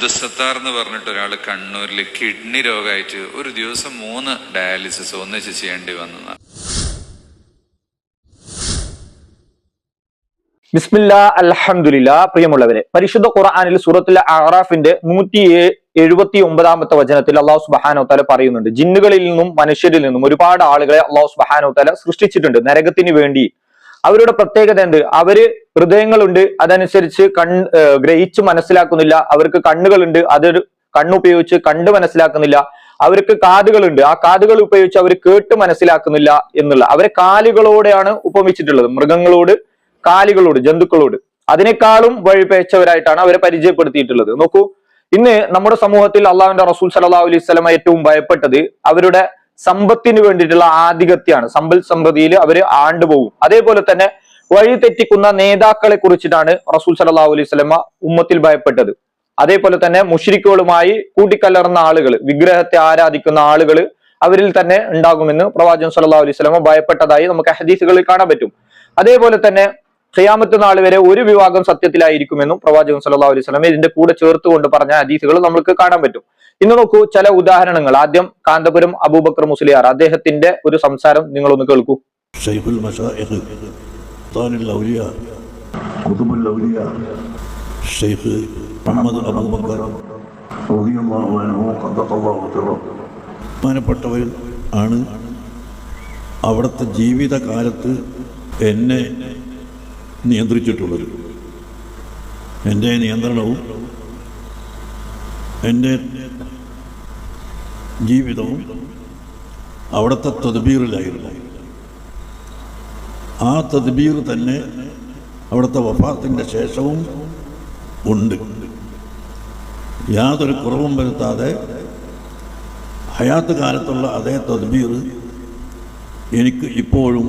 അബ്ദുസത്താർ എന്ന് പറഞ്ഞിട്ട് ഒരാൾ കണ്ണൂരിൽ കിഡ്നി രോഗമായിട്ട് ഒരു ദിവസം മൂന്ന് ഡയാലിസിസ് ഒന്നിച്ച് ചെയ്യേണ്ടി വന്നതാണ്. ബിസ്മില്ല അലഹമുല്ല പ്രിയമുള്ളവരെ പരിശുദ്ധ ഖുർആാനിൽ സൂറത്തുൽ അറാഫിന്റെ നൂറ്റി എഴുപത്തി ഒമ്പതാമത്തെ വചനത്തിൽ അള്ളാഹു സുബാനോ തല പറയുന്നുണ്ട്. ജിന്നുകളിൽ നിന്നും മനുഷ്യരിൽ നിന്നും ഒരുപാട് ആളുകളെ അള്ളാഹു സുബാനോ തല സൃഷ്ടിച്ചിട്ടുണ്ട്. നരകത്തിന് വേണ്ടി അവരുടെ പ്രത്യേകത എന്ത്? അവർ ഹൃദയങ്ങളുണ്ട് അതനുസരിച്ച് ഏർ ഗ്രഹിച്ച് മനസ്സിലാക്കുന്നില്ല. അവർക്ക് കണ്ണുകളുണ്ട് അതൊരു കണ്ണുപയോഗിച്ച് കണ്ട് മനസ്സിലാക്കുന്നില്ല. അവർക്ക് കാതുകളുണ്ട് ആ കാതുകൾ ഉപയോഗിച്ച് അവർ കേട്ട് മനസ്സിലാക്കുന്നില്ല എന്നുള്ള. അവരെ കാലുകളോടെയാണ് ഉപമിച്ചിട്ടുള്ളത്. മൃഗങ്ങളോട് കാലുകളോട് ജന്തുക്കളോട്. അതിനേക്കാളും വഴിപേച്ചവരായിട്ടാണ് അവരെ പരിചയപ്പെടുത്തിയിട്ടുള്ളത്. നോക്കൂ ഇന്ന് നമ്മുടെ സമൂഹത്തിൽ അള്ളാഹുവിന്റെ റസൂൽ സല്ലാ അലൈഹി സ്വലമ ഏറ്റവും ഭയപ്പെട്ടത് അവരുടെ സമ്പത്തിന് വേണ്ടിയിട്ടുള്ള ആധിപത്യമാണ്. സമ്പൽ സമൃദ്ധിയിൽ അവർ ആണ്ടുപോകും. അതേപോലെ തന്നെ വഴി തെറ്റിക്കുന്ന നേതാക്കളെ കുറിച്ചിട്ടാണ് റസൂൽ സലാഹു അലൈഹി സ്വലമ ഉമ്മത്തിൽ ഭയപ്പെട്ടത്. അതേപോലെ തന്നെ മുഷിരിക്കുകളുമായി കൂട്ടിക്കലർന്ന ആളുകൾ വിഗ്രഹത്തെ ആരാധിക്കുന്ന ആളുകൾ അവരിൽ തന്നെ ഉണ്ടാകുമെന്ന് പ്രവാചകൻ സല്ലാ അലൈഹി സ്വലമ ഭയപ്പെട്ടതായി നമുക്ക് ഹദീസുകളിൽ കാണാൻ പറ്റും. അതേപോലെ തന്നെ ഖിയാമത്ത് നാൾ വരെ ഒരു വിഭാഗം സത്യത്തിലായിരിക്കുമെന്നും പ്രവാചകൻ സല്ലാ അലൈഹി സ്വലം ഇതിന്റെ കൂടെ ചേർത്തുകൊണ്ട് പറഞ്ഞ ഹദീസുകൾ നമുക്ക് കാണാൻ പറ്റും. ഇന്ന് നോക്കൂ ചില ഉദാഹരണങ്ങൾ. ആദ്യം കാന്തപുരം അബൂബക്കർ മുസ്ലിയാർ. അദ്ദേഹത്തിന്റെ ഒരു സംസാരം നിങ്ങൾ ഒന്ന് കേൾക്കൂ ഷെയ്ഖ് അബൂബക്കർ ആണ് അവിടുത്തെ ജീവിതകാലത്ത് എന്നെ നിയന്ത്രിച്ചിട്ടുള്ളത്. എന്റെ നിയന്ത്രണവും എന്റെ ജീവിതവും അവിടുത്തെ തദ്ബീറിലായിരുന്നു. ആ തദ്ബീർ തന്നെ അവിടുത്തെ വഫാത്തിന്റെ ശേഷവും ഉണ്ട്. യാതൊരു കുറവും വരുത്താതെ ഹയാത്ത് കാലത്തുള്ള അതേ തദ്ബീർ എനിക്ക് ഇപ്പോഴും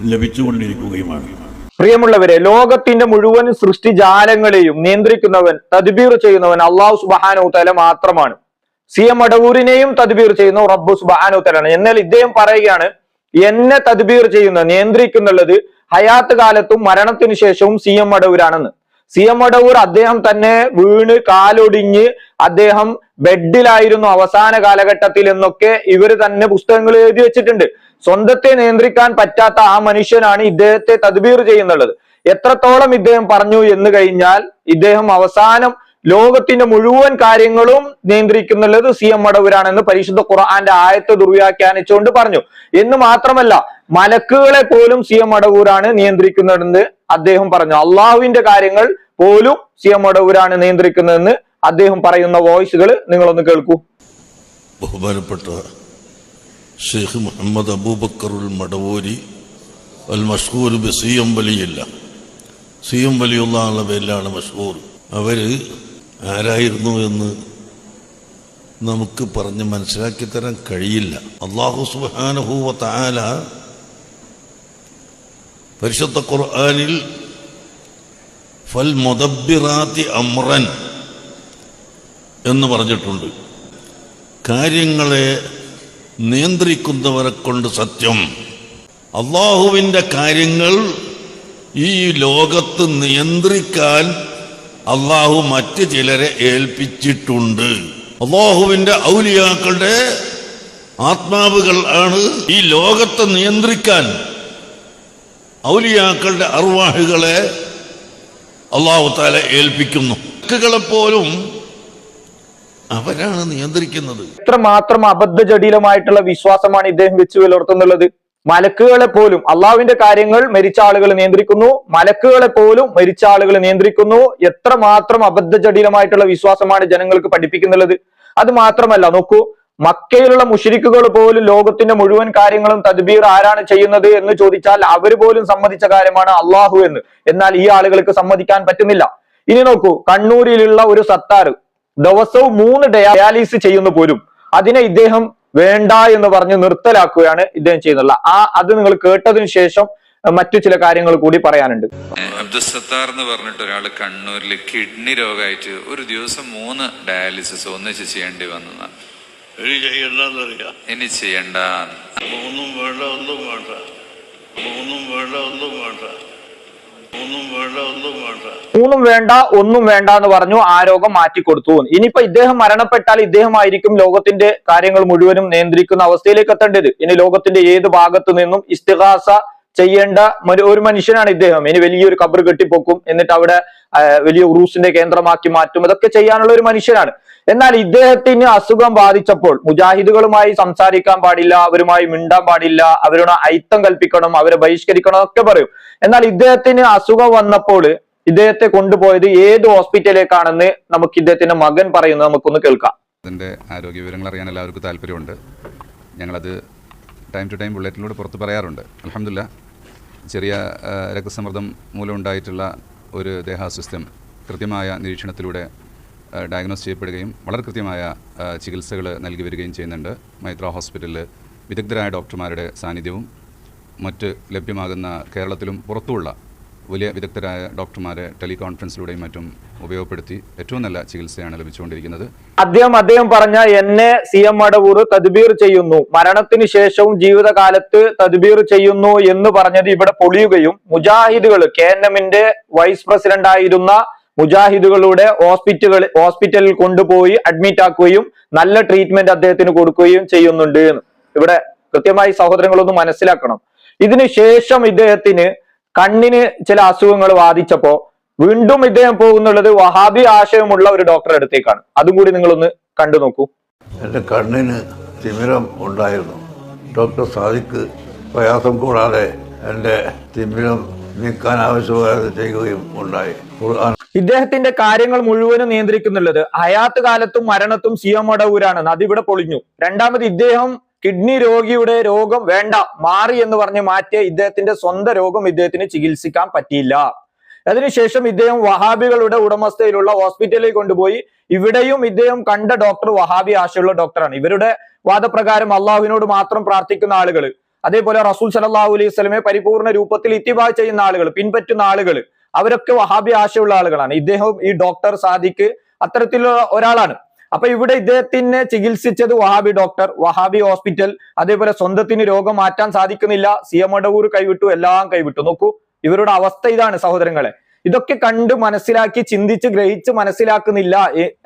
ലഭിച്ചുകൊണ്ടിരിക്കുകയുമാണ്. പ്രിയമുള്ളവരെ ലോകത്തിന്റെ മുഴുവൻ സൃഷ്ടി ജാലങ്ങളെയും നിയന്ത്രിക്കുന്നവൻ തദ്ബീർ ചെയ്യുന്നവൻ അള്ളാഹു സുബാനോ തല മാത്രമാണ്. സി എം അടവൂരിനെയും തദ്ബീർ ചെയ്യുന്ന റബ്ബു സുബാനോ തലാണ് എന്നാൽ ഇദ്ദേഹം പറയുകയാണ് എന്നെ തദ്ബീർ ചെയ്യുന്ന നിയന്ത്രിക്കുന്നുള്ളത് ഹയാത്ത് കാലത്തും മരണത്തിനു ശേഷവും സി എം അടവൂരാണെന്ന്. സി എം അടവൂർ അദ്ദേഹം തന്നെ വീണ് കാലൊടിഞ്ഞ് അദ്ദേഹം ബെഡിലായിരുന്നു അവസാന കാലഘട്ടത്തിൽ എന്നൊക്കെ ഇവർ തന്നെ പുസ്തകങ്ങൾ എഴുതി വെച്ചിട്ടുണ്ട്. സ്വന്തത്തെ നിയന്ത്രിക്കാൻ പറ്റാത്ത ആ മനുഷ്യനാണ് ഇദ്ദേഹത്തെ തദ്ബീർ ചെയ്യുന്നുള്ളത്. എത്രത്തോളം ഇദ്ദേഹം പറഞ്ഞു എന്ന് കഴിഞ്ഞാൽ ഇദ്ദേഹം അവസാനം ലോകത്തിന്റെ മുഴുവൻ കാര്യങ്ങളും നിയന്ത്രിക്കുന്നുള്ളത് സി എം മടവൂരാണെന്ന് പരിശുദ്ധ ഖുർആന്റെ ആയത്തെ ദുർവ്യാഖ്യാനിച്ചുകൊണ്ട് പറഞ്ഞു. എന്ന് മാത്രമല്ല മലക്കുകളെ പോലും സി എം മടവൂരാണ് നിയന്ത്രിക്കുന്നതെന്ന് അദ്ദേഹം പറഞ്ഞു. അള്ളാഹുവിന്റെ കാര്യങ്ങൾ പോലും സി എം മടവൂരാണ് നിയന്ത്രിക്കുന്നതെന്ന് അദ്ദേഹം പറയുന്ന വോയിസുകൾ നിങ്ങളൊന്ന് കേൾക്കൂ. ബഹുമാനപ്പെട്ട ഷെയ്ഖ് മുഹമ്മദ് അബൂബക്കറുൽ മടവൂരി അൽ മഷ്കൂർ ബി സി എം വലിയില്ല. സി എം വലിയുള്ള ആളുടെ പേരിലാണ് മഷ്കൂർ. അവർ ആരായിരുന്നു എന്ന് നമുക്ക് പറഞ്ഞ് മനസ്സിലാക്കി തരാൻ കഴിയില്ല അള്ളാഹു സുബാനഹൂവ താല പരിശുദ്ധ ഖുർആാനിൽ ഫൽ മുദബിറാത്തി അമ്രൻ എന്ന് പറഞ്ഞിട്ടുണ്ട്. കാര്യങ്ങളെ നിയന്ത്രിക്കുന്നവരെ കൊണ്ട് സത്യം. അള്ളാഹുവിന്റെ കാര്യങ്ങൾ ഈ ലോകത്ത് നിയന്ത്രിക്കാൻ അള്ളാഹു മറ്റ് ചിലരെ ഏൽപ്പിച്ചിട്ടുണ്ട്. അള്ളാഹുവിന്റെ ഔലിയാക്കളുടെ ആത്മാവുകൾ ആണ് ഈ ലോകത്തെ നിയന്ത്രിക്കാൻ ഔലിയാക്കളുടെ അർവാഹുകളെ അള്ളാഹു താല ഏൽപ്പിക്കുന്നു. പോലും അവരാണ് നിയന്ത്രിക്കുന്നത്. എത്രമാത്രം അബദ്ധജടിലമായിട്ടുള്ള വിശ്വാസമാണ് ഇദ്ദേഹം വെച്ച് പുലർത്തുന്നുള്ളത്? മലക്കുകളെ പോലും അള്ളാവിന്റെ കാര്യങ്ങൾ മരിച്ച ആളുകൾ നിയന്ത്രിക്കുന്നു. മലക്കുകളെ പോലും മരിച്ച ആളുകൾ നിയന്ത്രിക്കുന്നു. എത്രമാത്രം അബദ്ധജടിലമായിട്ടുള്ള വിശ്വാസമാണ് ജനങ്ങൾക്ക് പഠിപ്പിക്കുന്നുള്ളത്? അത് മാത്രമല്ല നോക്കൂ മക്കയിലുള്ള മുഷരിക്കുകൾ പോലും ലോകത്തിന്റെ മുഴുവൻ കാര്യങ്ങളും തദ്ബീർ ആരാണ് ചെയ്യുന്നത് എന്ന് ചോദിച്ചാൽ അവർ പോലും സമ്മതിച്ച കാര്യമാണ് അള്ളാഹു എന്ന്. എന്നാൽ ഈ ആളുകൾക്ക് സമ്മതിക്കാൻ പറ്റുന്നില്ല. ഇനി നോക്കൂ കണ്ണൂരിലുള്ള ഒരു സത്താർ ദിവസവും മൂന്ന് ഡയാലിസിസ് ചെയ്യുന്ന പോലും. അതിനെ ഇദ്ദേഹം വേണ്ട എന്ന് പറഞ്ഞ് നിർത്തലാക്കുകയാണ് ഇദ്ദേഹം ചെയ്യുന്നത്. ആ അത് നിങ്ങൾ കേട്ടതിന് ശേഷം മറ്റു ചില കാര്യങ്ങൾ കൂടി പറയാനുണ്ട്. അബ്ദുൽ സത്താർ എന്ന് പറഞ്ഞിട്ട് ഒരാൾ കണ്ണൂരിൽ കിഡ്നി രോഗമായിട്ട് ഒരു ദിവസം മൂന്ന് ഡയാലിസിസ് ഒന്നിച്ച് ചെയ്യേണ്ടി വന്നതാണ് ഇനി ചെയ്യണ്ടെന്നറിയാം? ഇനി ചെയ്യണ്ട മൂന്നും വേണ്ട ഒന്നും വേണ്ട. മൂന്നും വേണ്ട ഒന്നും വേണ്ട. ഒന്നും വേണ്ട ഒന്നും വേണ്ട. എന്ന് പറഞ്ഞു ആ രോഗം മാറ്റിക്കൊടുത്തു ഇനിയിപ്പോ ഇദ്ദേഹം മരണപ്പെട്ടാൽ ഇദ്ദേഹമായിരിക്കും ലോകത്തിന്റെ കാര്യങ്ങൾ മുഴുവനും നിയന്ത്രിക്കുന്ന അവസ്ഥയിലേക്ക് എത്തേണ്ടത്. ഇനി ലോകത്തിന്റെ ഏത് ഭാഗത്തു നിന്നും ഇസ്തിഹാസ ചെയ്യേണ്ട ഒരു- മനുഷ്യനാണ് ഇദ്ദേഹം. ഇനി വലിയൊരു കബർ കെട്ടിപ്പൊക്കും. എന്നിട്ട് അവിടെ വലിയ ഉറൂസിന്റെ കേന്ദ്രമാക്കി മാറ്റും. ഇതൊക്കെ ചെയ്യാനുള്ള ഒരു മനുഷ്യനാണ്. എന്നാൽ ഇദ്ദേഹത്തിന് അസുഖം ബാധിച്ചപ്പോൾ മുജാഹിദുകളുമായി സംസാരിക്കാൻ പാടില്ല അവരുമായി മിണ്ടാൻ പാടില്ല അവരോട് ഐത്തം കൽപ്പിക്കണം അവരെ ബഹിഷ്കരിക്കണം ഒക്കെ പറയും. എന്നാൽ ഇദ്ദേഹത്തിന് അസുഖം വന്നപ്പോൾ ഇദ്ദേഹത്തെ കൊണ്ടുപോയത് ഏത് ഹോസ്പിറ്റലിലേക്കാണെന്ന് നമുക്ക് ഇദ്ദേഹത്തിന്റെ മകൻ പറയുന്നത് നമുക്കൊന്ന് കേൾക്കാം. അതിന്റെ ആരോഗ്യ വിവരങ്ങൾ അറിയാൻ എല്ലാവർക്കും താല്പര്യമുണ്ട്. ഞങ്ങളത് ടൈം ടു ടൈം ബുള്ളറ്റിലൂടെ പുറത്ത് പറയാറുണ്ട്. അലഹമില്ല ചെറിയ രക്തസമ്മർദ്ദം മൂലമുണ്ടായിട്ടുള്ള ഒരു ദേഹാസ്വസ്ഥ്യം കൃത്യമായ നിരീക്ഷണത്തിലൂടെ ഡയഗ്നോസ് ചെയ്യപ്പെടുകയും വളരെ കൃത്യമായ ചികിത്സകൾ നൽകി വരികയും ചെയ്യുന്നുണ്ട്. മൈത്ര ഹോസ്പിറ്റലിൽ വിദഗ്ധരായ ഡോക്ടർമാരുടെ സാന്നിധ്യവും മറ്റ് ലഭ്യമാകുന്ന കേരളത്തിലും പുറത്തുമുള്ള വലിയ വിദഗ്ധരായ ഡോക്ടർമാരെ ടെലികോൺഫറൻസിലൂടെയും മറ്റും ഉപയോഗപ്പെടുത്തി ഏറ്റവും നല്ല ചികിത്സയാണ് ലഭിച്ചുകൊണ്ടിരിക്കുന്നത്. അദ്ദേഹം അദ്ദേഹം പറഞ്ഞ എന്നെ സി എം അടവൂർ തദ്ബീർ ചെയ്യുന്നു. മരണത്തിന് ശേഷവും ജീവിതകാലത്ത് തദ്ബീർ ചെയ്യുന്നു എന്ന് പറഞ്ഞത് ഇവിടെ പൊളിയുകയും മുജാഹിദുകൾ കെ എൻ എമ്മിന്റെ വൈസ് പ്രസിഡന്റ് ആയിരുന്ന മുജാഹിദുകളുടെ ഹോസ്പിറ്റലുകൾ ഹോസ്പിറ്റലിൽ കൊണ്ടുപോയി അഡ്മിറ്റ് ആക്കുകയും നല്ല ട്രീറ്റ്മെന്റ് അദ്ദേഹത്തിന് കൊടുക്കുകയും ചെയ്യുന്നുണ്ട്. ഇവിടെ കൃത്യമായി സഹോദരങ്ങളൊന്ന് മനസ്സിലാക്കണം. ഇതിനുശേഷം ഇദ്ദേഹത്തിന് കണ്ണിന് ചില അസുഖങ്ങൾ ബാധിച്ചപ്പോ വീണ്ടും ഇദ്ദേഹം പോകുന്നുള്ളത് വഹാബി ആശയമുള്ള ഒരു ഡോക്ടറെ അടുത്തേക്കാണ്. അതും കൂടി നിങ്ങളൊന്ന് കണ്ടു നോക്കൂ. എന്റെ കണ്ണിന് തിമിരം ഉണ്ടായിരുന്നു. ഡോക്ടർ സാദിക്ക് പ്രയാസം കൂടാതെ എന്റെ തിമിരം നീക്കാൻ ആവശ്യമായത് ചെയ്യുകയും ഉണ്ടായി. ഖുർആൻ ഇദ്ദേഹത്തിന്റെ കാര്യങ്ങൾ മുഴുവനും നിയന്ത്രിക്കുന്നുള്ളത്. ഹയാത്ത് കാലത്തും മരണത്തും സി എം ഇവിടെ പൊളിഞ്ഞു. രണ്ടാമത് ഇദ്ദേഹം കിഡ്നി രോഗിയുടെ രോഗം വേണ്ട മാറി എന്ന് പറഞ്ഞ് മാറ്റിയ ഇദ്ദേഹത്തിന്റെ സ്വന്തം രോഗം ഇദ്ദേഹത്തിന് ചികിത്സിക്കാൻ പറ്റിയില്ല. അതിനുശേഷം ഇദ്ദേഹം വഹാബികളുടെ ഉടമസ്ഥയിലുള്ള ഹോസ്പിറ്റലിൽ കൊണ്ടുപോയി. ഇവിടെയും ഇദ്ദേഹം കണ്ട ഡോക്ടർ വഹാബി ആശയുള്ള ഡോക്ടറാണ്. ഇവരുടെ വാദപ്രകാരം അള്ളാഹുവിനോട് മാത്രം പ്രാർത്ഥിക്കുന്ന ആളുകൾ അതേപോലെ റസൂൽ സലല്ലാഹു അലൈഹി സ്വലമെ പരിപൂർണ രൂപത്തിൽ ഇത്തിബാ ചെയ്യുന്ന ആളുകൾ പിൻപറ്റുന്ന ആളുകൾ അവരൊക്കെ വഹാബി ആശയുള്ള ആളുകളാണ്. ഇദ്ദേഹം ഈ ഡോക്ടർ സാദിഖ് അത്തരത്തിലുള്ള ഒരാളാണ്. അപ്പൊ ഇവിടെ ഇദ്ദേഹത്തിനെ ചികിത്സിച്ചത് വഹാബി ഡോക്ടർ വഹാബി ഹോസ്പിറ്റൽ അതേപോലെ സ്വന്തത്തിന് രോഗം മാറ്റാൻ സാധിക്കുന്നില്ല. സി എം ഒടവൂർ കൈവിട്ടു എല്ലാം കൈവിട്ടു. നോക്കൂ ഇവരുടെ അവസ്ഥ ഇതാണ് സഹോദരങ്ങളെ. ഇതൊക്കെ കണ്ട് മനസ്സിലാക്കി ചിന്തിച്ച് ഗ്രഹിച്ച് മനസ്സിലാക്കുന്നില്ല.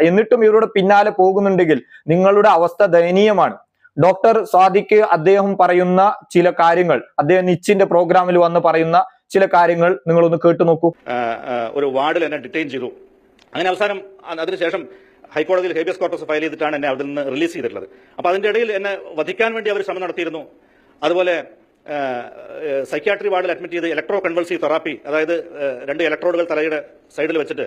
എന്നിട്ടും ഇവരുടെ പിന്നാലെ പോകുന്നുണ്ടെങ്കിൽ നിങ്ങളുടെ അവസ്ഥ ദയനീയമാണ്. ഡോക്ടർ സ്വാദിക്ക് അദ്ദേഹം പറയുന്ന ചില കാര്യങ്ങൾ അദ്ദേഹം നിച്ചിന്റെ പ്രോഗ്രാമിൽ വന്ന് പറയുന്ന ചില കാര്യങ്ങൾ നിങ്ങളൊന്ന് കേട്ടു നോക്കൂ. ഒരു വാർഡിൽ എന്നെ ഡിറ്റെയിൻ ചെയ്തു. അങ്ങനെ അവസാനം അതിനുശേഷം ഹൈക്കോടതിയിൽ ഹേബിയസ് കോർട്ടസ് ഫയൽ ചെയ്തിട്ടാണ് എന്നെ അവിടെ നിന്ന് റിലീസ് ചെയ്തിട്ടുള്ളത്. അപ്പോൾ അതിന്റെ ഇടയിൽ എന്നെ വധിക്കാൻ വേണ്ടി അവർ ശ്രമം നടത്തിയിരുന്നു. അതുപോലെ സൈക്യാട്രി വാർഡിൽ അഡ്മിറ്റ് ചെയ്ത് ഇലക്ട്രോ കൺവൾസീവ് തെറാപ്പി അതായത് രണ്ട് ഇലക്ട്രോഡുകൾ തലയുടെ സൈഡിൽ വെച്ചിട്ട്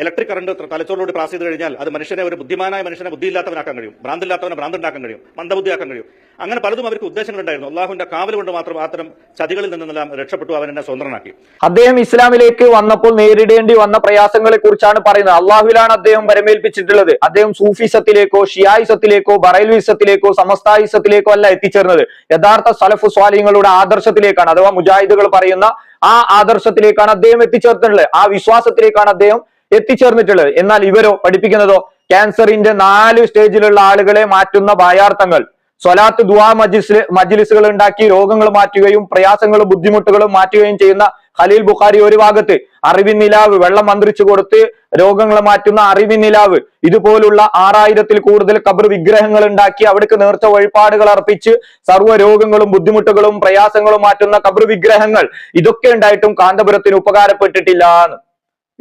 ഇലക്ട്രിക് കറണ്ട് തലച്ചോറിലൂടെ പാസ് ചെയ്ത് കഴിഞ്ഞാൽ അത് മനുഷ്യനെ ഒരു ബുദ്ധിമാനായ മനുഷ്യനെ ബുദ്ധിയില്ലാത്തവനാക്കാൻ കഴിയും. ഭ്രാന്തില്ലാത്തവനെ ഭ്രാന്തുണ്ടാക്കാൻ കഴിയും. മന്ദബുദ്ധിയാക്കാൻ കഴിയും. അങ്ങനെ പലതും അവർക്ക് ഉദ്ദേശങ്ങളുണ്ടായിരുന്നു. അള്ളാഹുവിന്റെ കാവൽ കൊണ്ട് മാത്രം അത്തരം ചതികളിൽ നിന്നെല്ലാം രക്ഷപ്പെട്ടു അവൻ എന്നെ സ്വതന്ത്രനാക്കി. അദ്ദേഹം ഇസ്ലാമിലേക്ക് വന്നപ്പോൾ നേരിടേണ്ടി വന്ന പ്രയാസങ്ങളെ കുറിച്ചാണ് പറയുന്നത്. അള്ളാഹുലാണ് അദ്ദേഹം പരമേൽപ്പിച്ചിട്ടുള്ളത് അദ്ദേഹം സൂഫിസത്തിലേക്കോ ഷിയായിസത്തിലേക്കോ ബറൈൽവിസത്തിലേക്കോ സമസ്തായിസത്തിലേക്കോ അല്ല എത്തിച്ചേർന്നത്. യഥാർത്ഥ സലഫു സ്വാലിങ്ങളുടെ ആദർശത്തിലേക്കാണ്. അഥവാ മുജാഹിദുകൾ പറയുന്ന ആ ആദർശത്തിലേക്കാണ് അദ്ദേഹം എത്തിച്ചേർത്തിട്ടുള്ളത്. ആ വിശ്വാസത്തിലേക്കാണ് അദ്ദേഹം എത്തിച്ചേർന്നിട്ടുള്ളത്. എന്നാൽ ഇവരോ പഠിപ്പിക്കുന്നതോ ക്യാൻസറിന്റെ നാല് സ്റ്റേജിലുള്ള ആളുകളെ മാറ്റുന്ന ബായാർത്ഥങ്ങൾ സ്വലാത്ത് ദുവാ മജിസ് മജിലിസുകൾ ഉണ്ടാക്കി രോഗങ്ങൾ മാറ്റുകയും പ്രയാസങ്ങളും ബുദ്ധിമുട്ടുകളും മാറ്റുകയും ചെയ്യുന്ന ഖലീൽ ബുഖാരി ഒരു ഭാഗത്ത് അറിവിൻ നിലാവ് വെള്ളം മന്ത്രിച്ചു കൊടുത്ത് രോഗങ്ങൾ മാറ്റുന്ന അറിവിൻ നിലാവ് ഇതുപോലുള്ള ആറായിരത്തിൽ കൂടുതൽ കബർ വിഗ്രഹങ്ങൾ ഉണ്ടാക്കി അവിടേക്ക് നേർച്ച വഴിപാടുകൾ അർപ്പിച്ച് സർവ രോഗങ്ങളും ബുദ്ധിമുട്ടുകളും പ്രയാസങ്ങളും മാറ്റുന്ന കബർ വിഗ്രഹങ്ങൾ. ഇതൊക്കെ ഉണ്ടായിട്ടും കാന്തപുരത്തിന് ഉപകാരപ്പെട്ടിട്ടില്ല എന്ന്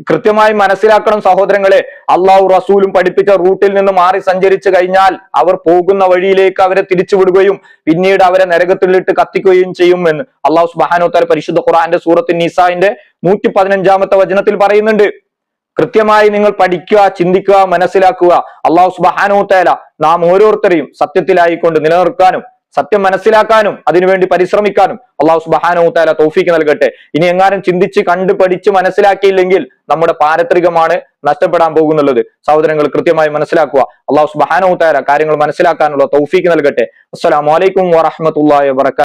കൃത്യമായി മനസ്സിലാക്കണം സഹോദരങ്ങളെ. അള്ളാഹു റസൂലും പഠിപ്പിച്ച റൂട്ടിൽ നിന്ന് മാറി സഞ്ചരിച്ചു കഴിഞ്ഞാൽ അവർ പോകുന്ന വഴിയിലേക്ക് അവരെ തിരിച്ചുവിടുകയും പിന്നീട് അവരെ നരകത്തിലിട്ട് കത്തിക്കുകയും ചെയ്യും എന്ന് അള്ളാഹു സുബാനോത്താര പരിശുദ്ധ ഖുറാന്റെ സൂറത്തിൻ നിസാന്റെ നൂറ്റി പതിനഞ്ചാമത്തെ വചനത്തിൽ പറയുന്നുണ്ട്. കൃത്യമായി നിങ്ങൾ പഠിക്കുക ചിന്തിക്കുക മനസ്സിലാക്കുക. അള്ളാഹു സുബാനോത്തേല നാം ഓരോരുത്തരെയും സത്യത്തിലായിക്കൊണ്ട് നിലനിർത്താനും സത്യം മനസ്സിലാക്കാനും അതിനുവേണ്ടി പരിശ്രമിക്കാനും അള്ളാഹു സുബാനോത്താല തോഫിക്ക് നൽകട്ടെ. ഇനി എങ്ങാനും ചിന്തിച്ച് കണ്ട് പഠിച്ച് മനസ്സിലാക്കിയില്ലെങ്കിൽ നമ്മുടെ പാരത്രികമാണ് നഷ്ടപ്പെടാൻ പോകുന്നുള്ളത്. സഹോദരങ്ങൾ കൃത്യമായി മനസ്സിലാക്കുക. അള്ളാഹു സുബാനോത്താല കാര്യങ്ങൾ മനസ്സിലാക്കാനുള്ള തൗഫീക്ക് നൽകട്ടെ. അസ്സലാമലൈക്കും വാഹമത്തല്ലാ വാബർക്കാത്തു